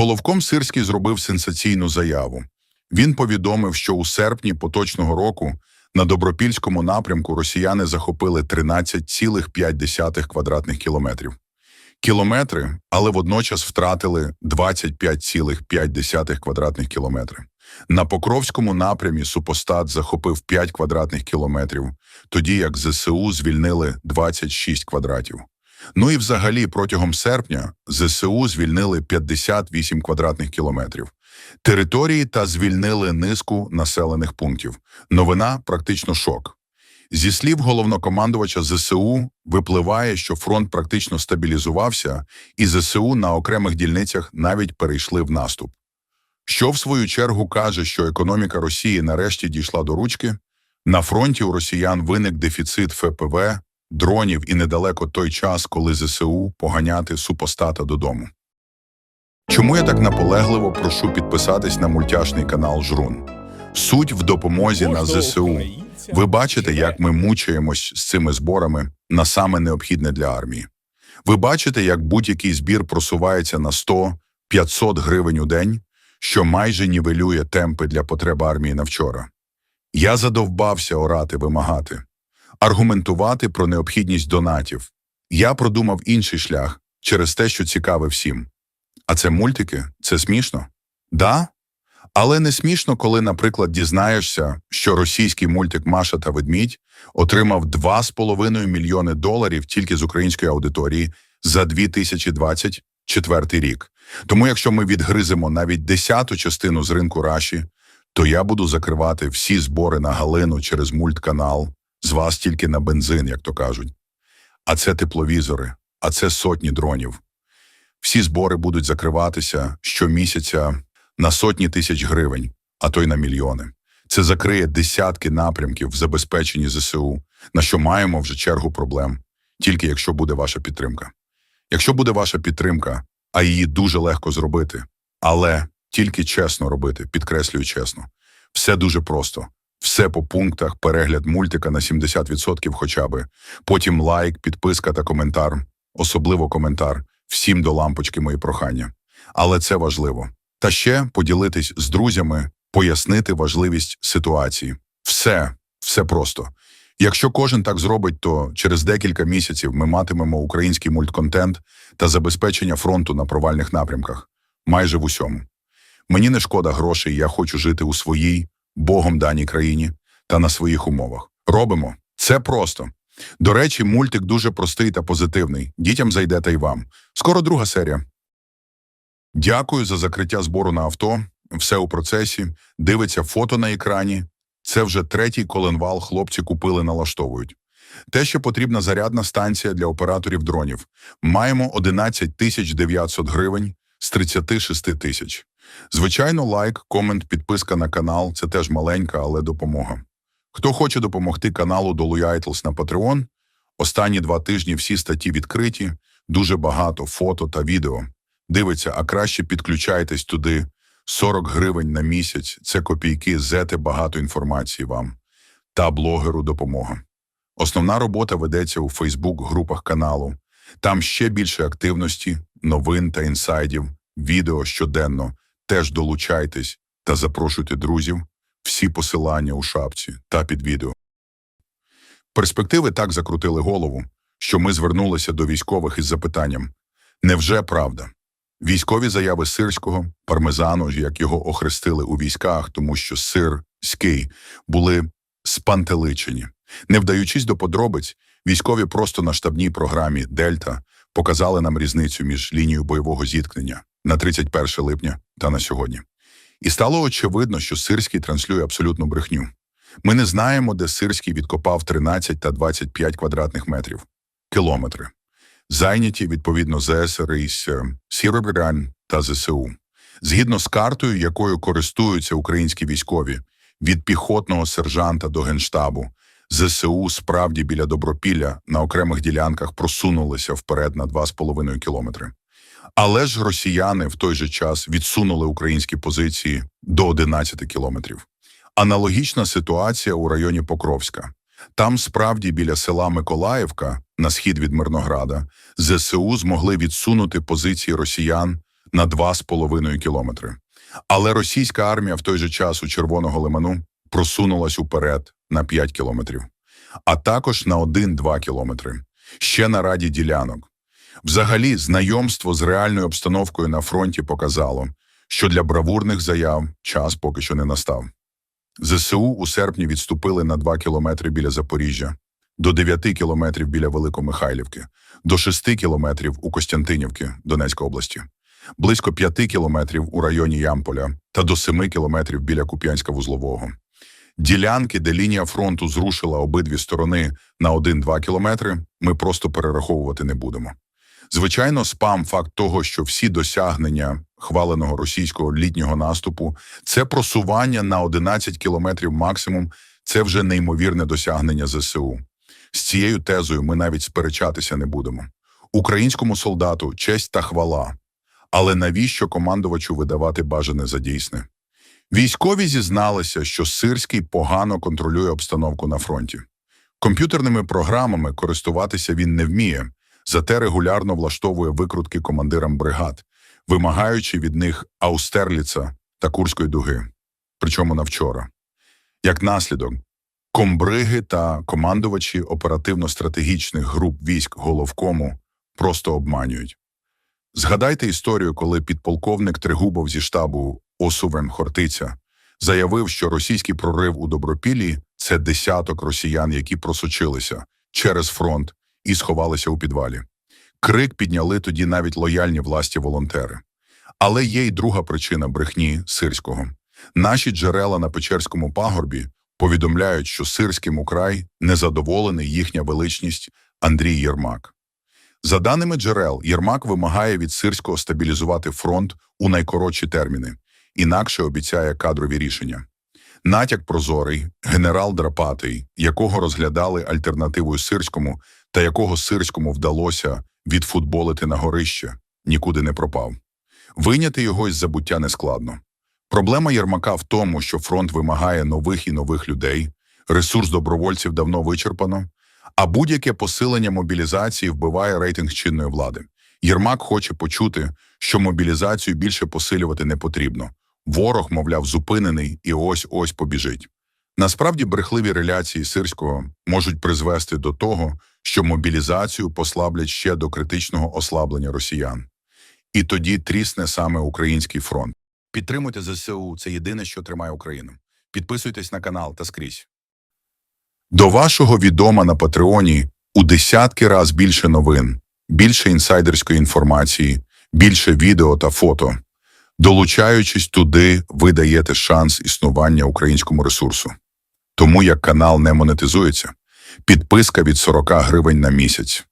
Головком Сирський зробив сенсаційну заяву. Він повідомив, що у серпні поточного року на Добропільському напрямку росіяни захопили 13,5 квадратних кілометрів. Кілометри, але водночас втратили 25,5 квадратних кілометри. На Покровському напрямі супостат захопив 5 квадратних кілометрів, тоді як ЗСУ звільнили 26 квадратів. Ну і взагалі протягом серпня ЗСУ звільнили 58 квадратних кілометрів території та звільнили низку населених пунктів. Новина практично шок. Зі слів головнокомандувача ЗСУ випливає, що фронт практично стабілізувався, і ЗСУ на окремих дільницях навіть перейшли в наступ. Що в свою чергу каже, що економіка Росії нарешті дійшла до ручки, на фронті у росіян виник дефіцит ФПВ, дронів і недалеко той час, коли ЗСУ поганяти супостата додому. Чому я так наполегливо прошу підписатись на мультяшний канал Жрун? Суть в допомозі на ЗСУ. Ви бачите, як ми мучаємось з цими зборами на саме необхідне для армії. Ви бачите, як будь-який збір просувається на 100-500 гривень у день, що майже нівелює темпи для потреб армії на вчора. Я задовбався орати, вимагати, аргументувати про необхідність донатів. Я продумав інший шлях через те, що цікаве всім. А це мультики? Це смішно? Да? Але не смішно, коли, наприклад, дізнаєшся, що російський мультик Маша та Ведмідь отримав 2,5 мільйони доларів тільки з української аудиторії за 2024 рік. Тому, якщо ми відгриземо навіть десяту частину з ринку Раші, то я буду закривати всі збори на Галину через мультканал, з вас тільки на бензин, як то кажуть. А це тепловізори, а це сотні дронів. Всі збори будуть закриватися щомісяця на сотні тисяч гривень, а то й на мільйони. Це закриє десятки напрямків в забезпеченні ЗСУ, на що маємо вже чергу проблем, тільки якщо буде ваша підтримка. Якщо буде ваша підтримка, а її дуже легко зробити, але тільки чесно робити, підкреслюю чесно. Все дуже просто. Все по пунктах, перегляд мультика на 70% хоча би, потім лайк, підписка та коментар, особливо коментар. Всім до лампочки мої прохання. Але це важливо. Та ще поділитись з друзями, пояснити важливість ситуації. Все, все просто. Якщо кожен так зробить, то через декілька місяців ми матимемо український мультконтент та забезпечення фронту на провальних напрямках майже в усьому. Мені не шкода грошей, я хочу жити у своїй, Богом даній країні та на своїх умовах. Робимо це просто. До речі, мультик дуже простий та позитивний. Дітям зайде та й вам. Скоро друга серія. Дякую за закриття збору на авто. Все у процесі. Дивиться фото на екрані. Це вже третій коленвал хлопці купили, налаштовують. Те, що потрібна зарядна станція для операторів дронів. Маємо 11 тисяч 900 гривень з 36 тисяч. Звичайно, лайк, комент, підписка на канал це теж маленька, але допомога. Хто хоче допомогти каналу Долуяйтлс на Patreon, останні два тижні всі статті відкриті, дуже багато фото та відео. Дивиться, а краще підключайтесь туди. 40 гривень на місяць це копійки, зете багато інформації вам. Та блогеру допомога. Основна робота ведеться у Фейсбук-групах каналу. Там ще більше активності, новин та інсайдів, відео щоденно. Теж долучайтесь та запрошуйте друзів. Всі посилання у шапці та під відео. Перспективи так закрутили голову, що ми звернулися до військових із запитанням невже правда? Військові заяви сирського, пармезану, як його охрестили у військах, тому що сир ський були спантеличені. Не вдаючись до подробиць, військові просто на штабній програмі Дельта показали нам різницю між лінією бойового зіткнення на 31 липня та на сьогодні. І стало очевидно, що Сирський транслює абсолютну брехню. Ми не знаємо, де Сирський відкопав 13 та 25 квадратних метрів кілометри, зайняті відповідно ЗСР із Сіробран та ЗСУ. Згідно з картою, якою користуються українські військові, від піхотного сержанта до генштабу, ЗСУ справді біля Добропілля на окремих ділянках просунулися вперед на 2,5 кілометри. Але ж росіяни в той же час відсунули українські позиції до 11 кілометрів. Аналогічна ситуація у районі Покровська. Там справді біля села Миколаївка, на схід від Мирнограда, ЗСУ змогли відсунути позиції росіян на 2,5 кілометри. Але російська армія в той же час у Червоного лиману просунулась уперед на 5 кілометрів, а також на 1-2 кілометри, ще на раді ділянок. Взагалі, знайомство з реальною обстановкою на фронті показало, що для бравурних заяв час поки що не настав. ЗСУ у серпні відступили на 2 кілометри біля Запоріжжя, до 9 кілометрів біля Великомихайлівки, до 6 кілометрів у Костянтинівки, Донецької області, близько 5 кілометрів у районі Ямполя та до 7 кілометрів біля Куп'янська-Вузлового. Ділянки, де лінія фронту зрушила обидві сторони на 1-2 кілометри, ми просто перераховувати не будемо. Звичайно, спам факт того, що всі досягнення хваленого російського літнього наступу це просування на 11 кілометрів максимум, це вже неймовірне досягнення ЗСУ. З цією тезою ми навіть сперечатися не будемо. Українському солдату честь та хвала. Але навіщо командувачу видавати бажане за дійсне? Військові зізналися, що Сирський погано контролює обстановку на фронті. Комп'ютерними програмами користуватися він не вміє, зате регулярно влаштовує викрутки командирам бригад, вимагаючи від них Аустерліца та Курської дуги. Причому на вчора. Як наслідок, комбриги та командувачі оперативно-стратегічних груп військ головкому просто обманюють. Згадайте історію, коли підполковник Тригубов зі штабу Осувен Хортиця заявив, що російський прорив у Добропіллі – це десяток росіян, які просочилися через фронт і сховалися у підвалі. Крик підняли тоді навіть лояльні власті волонтери. Але є й друга причина брехні сирського. Наші джерела на Печерському пагорбі повідомляють, що сирським украй незадоволений їхня величність Андрій Єрмак. За даними джерел, Єрмак вимагає від Сирського стабілізувати фронт у найкоротші терміни, інакше обіцяє кадрові рішення. Натяк прозорий, генерал Драпатий, якого розглядали альтернативою Сирському та якого Сирському вдалося відфутболити на горище, нікуди не пропав. Виняти його із забуття нескладно. Проблема Єрмака в тому, що фронт вимагає нових і нових людей, ресурс добровольців давно вичерпано, а будь-яке посилення мобілізації вбиває рейтинг чинної влади. Єрмак хоче почути, що мобілізацію більше посилювати не потрібно. Ворог, мовляв, зупинений і ось-ось побіжить. Насправді брехливі реляції Сирського можуть призвести до того, що мобілізацію послаблять ще до критичного ослаблення росіян. І тоді трісне саме український фронт. Підтримуйте ЗСУ, це єдине, що тримає Україну. Підписуйтесь на канал та скрізь. До вашого відома на Патреоні у десятки раз більше новин, більше інсайдерської інформації, більше відео та фото. Долучаючись туди, ви даєте шанс існування українському ресурсу. Тому як канал не монетизується, підписка від 40 гривень на місяць.